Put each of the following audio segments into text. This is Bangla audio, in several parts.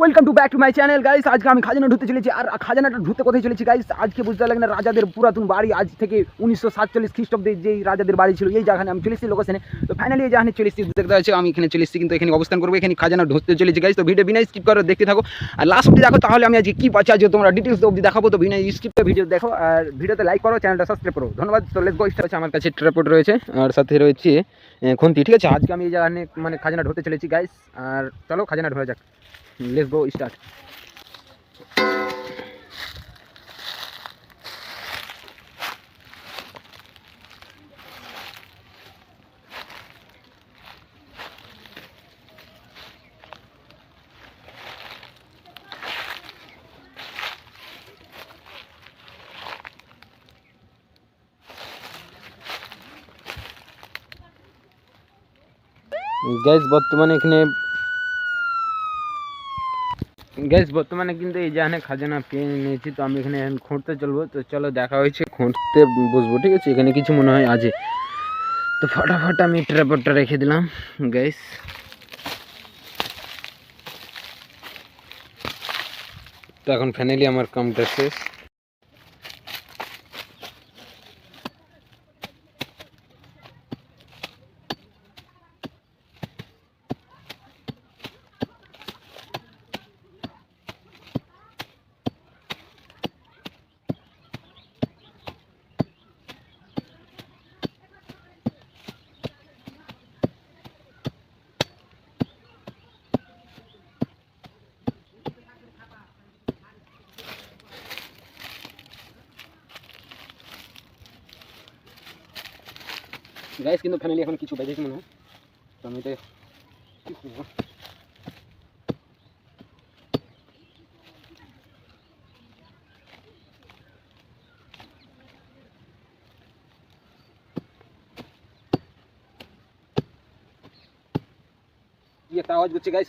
Welcome to back to my channel guys আজকে আমি খাজানা ঢুকতে চলেছি। আর খাজানাটা ঢুকতে কোথায় চলেছি গাইস আজকে বুঝতে পারলেন না, রাজাদের পুরাতন বাড়ি আজ থেকে উনিশশো সাতচল্লিশ খ্রিস্টাব্দে যেই রাজাদের বাড়ি ছিল, এই জায়গায় আমি চলেছি লোকেশনে তো ফাইনালি এই জাহানে চলেছি দেখতে পাচ্ছি আমি এখানে চলেছি কিন্তু এখানে অবস্থান করব, এখানে খাজানা ঢুকতে চলেছি গাইস তো ভিডিও বিনা স্কিপ করে, দেখতে থাকো। আর লাস্ট অব্দি দেখো, তাহলে আমি আজকে কী পাচ্ছি, আজকে তোমরা ডিটেলস অব্দি দেখাবো। তো বিনা স্কিপে ভিডিও দেখো, আর ভিডিওতে লাইক করো চ্যানেলটা সাবস্ক্রাইব করো। ধন্যবাদ। তো লেটস গো স্টার্ট আমার কাছে ট্রাপোর্ট রয়েছে, আর সাথে রয়েছে খুন্তি, ঠিক আছে? আজকে আমি এই জায়গায় মানে খাজানা ঢুকতে চলেছি গাইস আর চলো, খাজানা ঢোয়া যাক। লেটস গো স্টার্ট গ্যাস বর্তমানে এখানে গ্যাস বর্তমানে কিন্তু এই যে খাজানা পেয়ে নিয়েছি, তো আমি এখানে এখন খুঁড়তে চলবো। তো চলো দেখা হয়েছে, খুঁড়তে বসবো, ঠিক আছে? এখানে কিছু মনে হয় আছে। তো ফটাফট আমি ট্রাপটা রেখে দিলাম গ্যাস তো এখন ফাইনালি আমার কামটা শেষ। গাইস কিন্তু ফাইনালি এখন কিছু বেজেছে মনে হয় তো আমি তো কি করব? কি একটা আওয়াজ করছে গাইস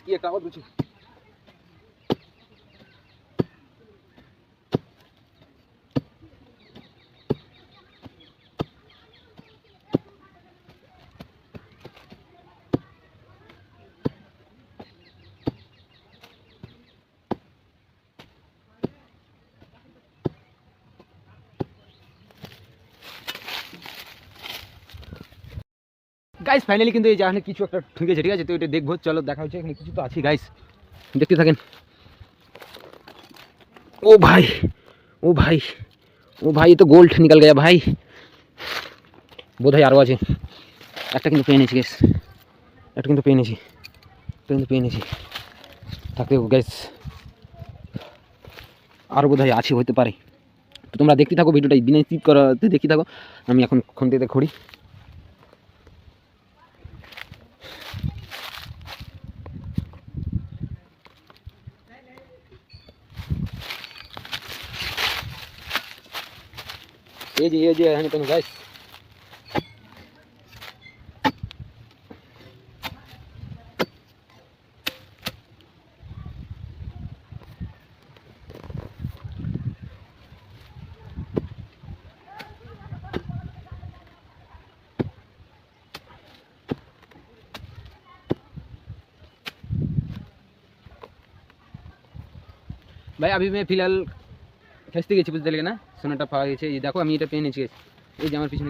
গাইস ফাইনালি কিন্তু এই জাহানে কিছু একটা ঠুকেছে, ঠিক আছে? তো এটা দেখব, চলো দেখা হচ্ছে। এখানে কিছু তো আছে গাইস দেখতে থাকেন। ও ভাই ও ভাই ও ভাই তো গোল্ড নিকাল গেয়া, ভাই। বোধ হয় আরও আছে। একটা কিন্তু পেয়ে নিয়েছি গ্যাস একটা কিন্তু পেয়ে নিয়েছি। একটা কিন্তু পেয়ে নিয়েছি। থাকতে গ্যাস আরও বোধহয় আছে হতে পারে। তো তোমরা দেখতে থাকো, ভিডিওটা বিনা স্কিপ করাতে দেখতে থাকো। আমি এখন খুনতে খড়ি ये जी ये जी है तेन भाई अभी मैं फ़िलहाल খেসতে গেছি, বুঝতে গেলে না? সোনাটা পাওয়া গেছে। এই দেখো, আমি এটা পেয়ে নিয়েছি। এই যে আমার পিছনে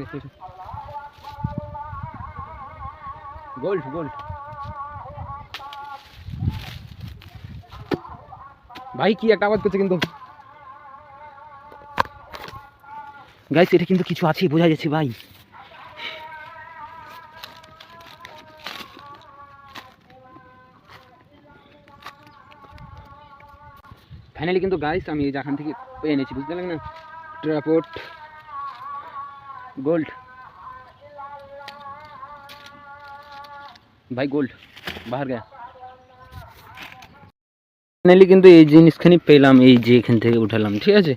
গোল্ড গোল্ড ভাই, কি একটা আওয়াজ করছে কিন্তু। গাইস এটা কিন্তু কিছু আছে, বোঝা যাচ্ছে ভাই। ফাইনালি কিন্তু গাইস আমি এই যেখান থেকে পেয়ে এনেছি বুঝতে পারলেন না? ট্রাপোর্ট গোল্ড ভাই গোল্ড বাহার গা ফাইনালি কিন্তু এই জিনিসখানি পেলাম, এই যে এখান থেকে উঠালাম, ঠিক আছে?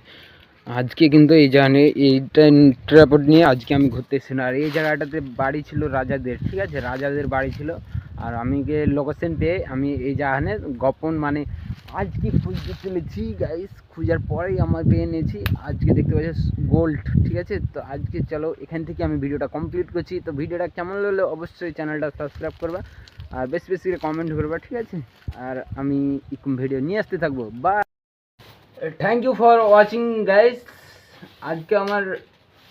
আজকে কিন্তু এই জানে এইটা ট্রাপোর্ট নিয়ে আজকে আমি ঘুরতে এসেছি। আর এই জায়গাটাতে বাড়ি ছিল রাজাদের, ঠিক আছে? রাজাদের বাড়ি ছিল। আর আমি গিয়ে লোকেশন পেয়ে আমি এই জাহানে গোপন মানে আজকে খুঁজতে চলেছি গাইস খুঁজার পরেই আমার পেয়ে নিয়েছি আজকে দেখতে পাচ্ছি গোল্ড ঠিক আছে? তো আজকে চলো এখান থেকে আমি ভিডিওটা কমপ্লিট করছি। তো ভিডিওটা কেমন লাগল অবশ্যই চ্যানেলটা সাবস্ক্রাইব করবা। আর বেশি বেশি করে কমেন্ট করবা, ঠিক আছে? আর আমি এরকম ভিডিও নিয়ে আসতে থাকব। বা thank you for watching guys আজকে আমার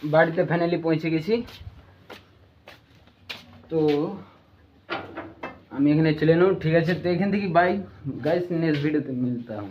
বাড়িতে ফাইনালি পৌঁছে গেছি। তো हमें चले नो ठीक है अच्छा, देखें देखी बाई गाइस नेक्स्ट वीडियो तक मिलता हूँ।